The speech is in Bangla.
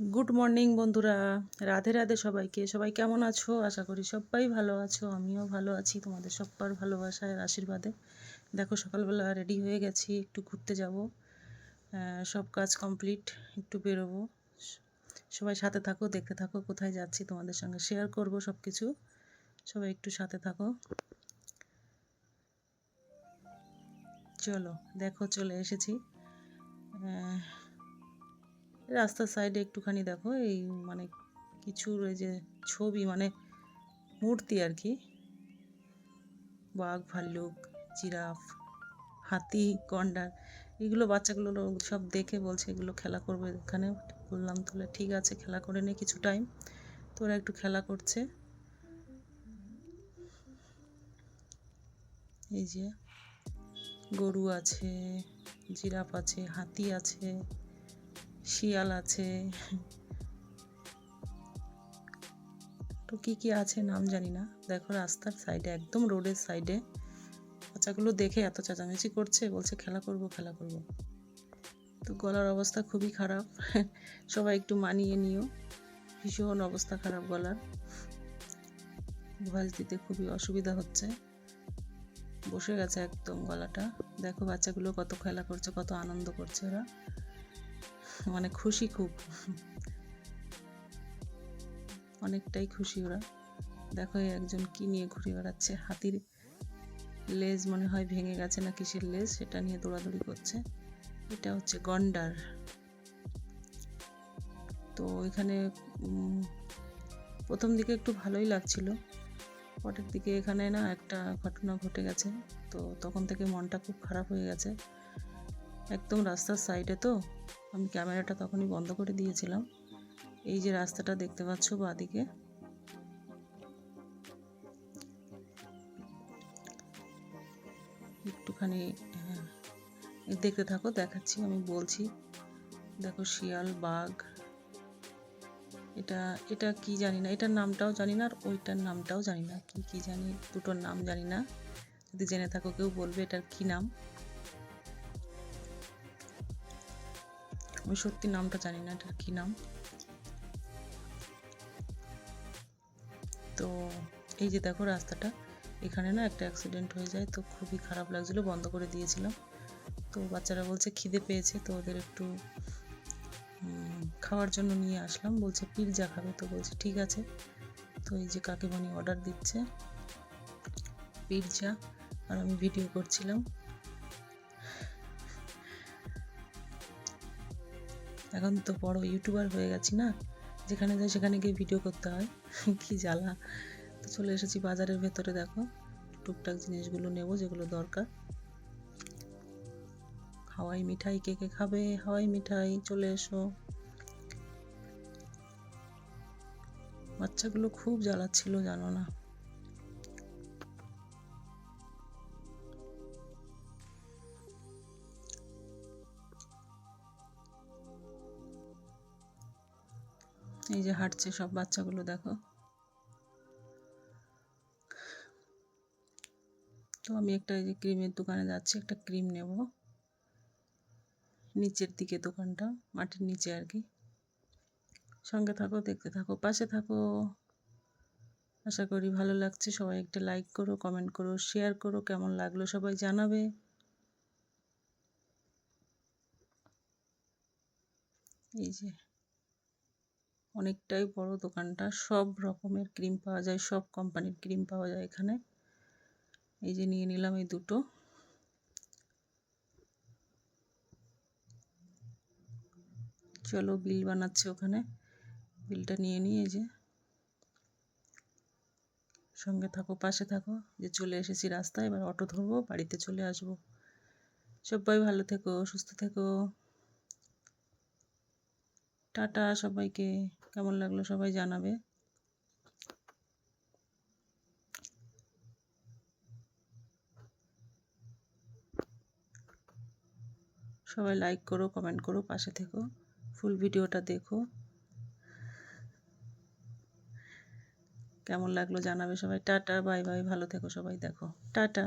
গুড মর্নিং বন্ধুরা। রাধে রাধে সবাইকে। সবাই কেমন আছো? আশা করি সবাই ভালো আছো। আমিও ভালো আছি তোমাদের সব্বার ভালোবাসায়, আশীর্বাদে। দেখো, সকালবেলা রেডি হয়ে গেছি। একটু ঘুরতে যাব। সব কাজ কমপ্লিট একটু বেরোবো। সবাই সাথে থাকো, দেখতে থাকো, কোথায় যাচ্ছি তোমাদের সঙ্গে শেয়ার করব সব কিছু সবাই একটু সাথে থাকো। চলো, দেখো, চলে এসেছি। রাস্তার সাইডে একটুখানি দেখো, এই মানে ওই যে ছবি মানে মূর্তি আর কি। বাঘ, ভাল্লুক, জিরাফ, হাতি, গন্ডার, এগুলো বাচ্চাগুলো সব দেখে বলছে এগুলো খেলা করবে এখানে। বললাম, তাহলে ঠিক আছে, খেলা করে নে কিছু টাইম তো ওরা একটু খেলা করছে। এই যে গরু আছে, জিরাফ আছে, হাতি আছে। শিয়াল আছে। তো কি কি আছে নাম জানি না। দেখো রাস্তার সাইডে একদম রোডের সাইডে বাচ্চাগুলো দেখে এত চেঁচামেচি করছে, বলছে খেলা করব খেলা করব। তো গলার অবস্থা খুবই খারাপ। সবাই একটু মানিয়ে নিও। ভীষণ অবস্থা খারাপ গলার। ভয়েস দিতে খুবই অসুবিধা হচ্ছে। বসে গেছে একদম গলাটা। দেখো বাচ্চাগুলো কত খেলা করছে, কত আনন্দ করছে ওরা। মানে খুশি খুব। অনেকটাই খুশি ওরা। দেখো একজন কি নিয়ে ঘুরে বেড়াচ্ছে। হাতির লেজ মনে হয় ভেঙে গেছে না কিসের লেজ, সেটা নিয়ে দৌড়াদৌড়ি করছে। এটা হচ্ছে গন্ডার। তো এখানে প্রথম দিকে একটু ভালোই লাগছিল। পরের দিকে এখানে না একটা ঘটনা ঘটে গেছে। তো তখন থেকে মনটা খুব খারাপ হয়ে গেছে। একদম রাস্তার সাইডে তো। আমি ক্যামেরাটা তখনই বন্ধ করে দিয়েছিলাম। এই যে রাস্তাটা দেখতে পাচ্ছ বাদিকে। একটুখানি হ্যাঁ, দেখতে থাকো দেখাচ্ছি আমি বলছি। দেখো শিয়াল বাঘ। এটা এটা কি জানি না এটার নামটাও জানি না আর ওইটার নামটাও জানি না। কি কি জানি দুটোর নাম জানি না। যদি জেনে থাকো কেউ বলবে এটার কি নাম। আমি সত্যি নামটা জানি না, এটার কি নাম? তো এই যে দেখো রাস্তাটা, এখানে না একটা অ্যাক্সিডেন্ট হয়ে যায়, তো খুবই খারাপ লাগছিল, বন্ধ করে দিয়েছিলাম। তো বাচ্চারা বলছে খিদে পেয়েছে, তো ওদের একটু খাওয়ার জন্য নিয়ে আসলাম, বলছে পিৎজা খাবে, তো বলছে ঠিক আছে। তো এই যে কাকিমণি অর্ডার দিচ্ছে পিৎজা আর আমি ভিডিও করছিলাম। এখন তো বড় ইউটিউবার হয়ে গেছি না? যেখানে যাই সেখানে গিয়ে ভিডিও করতে হয়। কি জ্বালা। তো চলে এসেছি বাজারের ভেতরে, দেখো। টুকটাক জিনিসগুলো নেব, যেগুলো দরকার। হাওয়াই মিঠাই কে কে খাবে? হাওয়াই মিঠাই, চলে এসো। বাচ্চাগুলো খুব জ্বালাচ্ছিল, জানো না। এই যে হাঁটছে সব বাচ্চাগুলো, দেখো। তো আমি একটা এই যে ক্রিমের দোকানে যাচ্ছি, একটা ক্রিম নেব। নিচের দিকে দোকানটা, মাটির নিচে আর কি। সঙ্গে থাকো, দেখতে থাকো, পাশে থাকো। আশা করি ভালো লাগছে। সবাই একটা লাইক করো, কমেন্ট করো, শেয়ার করো, কেমন লাগল সবাই জানাবে। এই যে অনেকটাই বড় দোকানটা। সব রকমের ক্রিম পাওয়া যায়, সব কোম্পানির ক্রিম পাওয়া যায় এখানে। এই যে নিয়ে নিলাম এই দুটো। চলো বিল বানাচ্ছে ওখানে। বিলটা নিয়ে নিয়ে যে। সঙ্গে থাকো, পাশে থাকো। যে চলে এসেছি রাস্তায়, এবার অটো ধরবো, বাড়িতে চলে আসব। সবাই ভালো থেকো, সুস্থ থেকো। টাটা সবাইকে। কেমন লাগল সবাই জানাবে। সবাই লাইক করো কমেন্ট করো, পাশে থেকো ফুল ভিডিওটা দেখো। কেমন লাগল জানাবে সবাই। টাটা বাই বাই ভালো থেকো সবাই, দেখো। টাটা।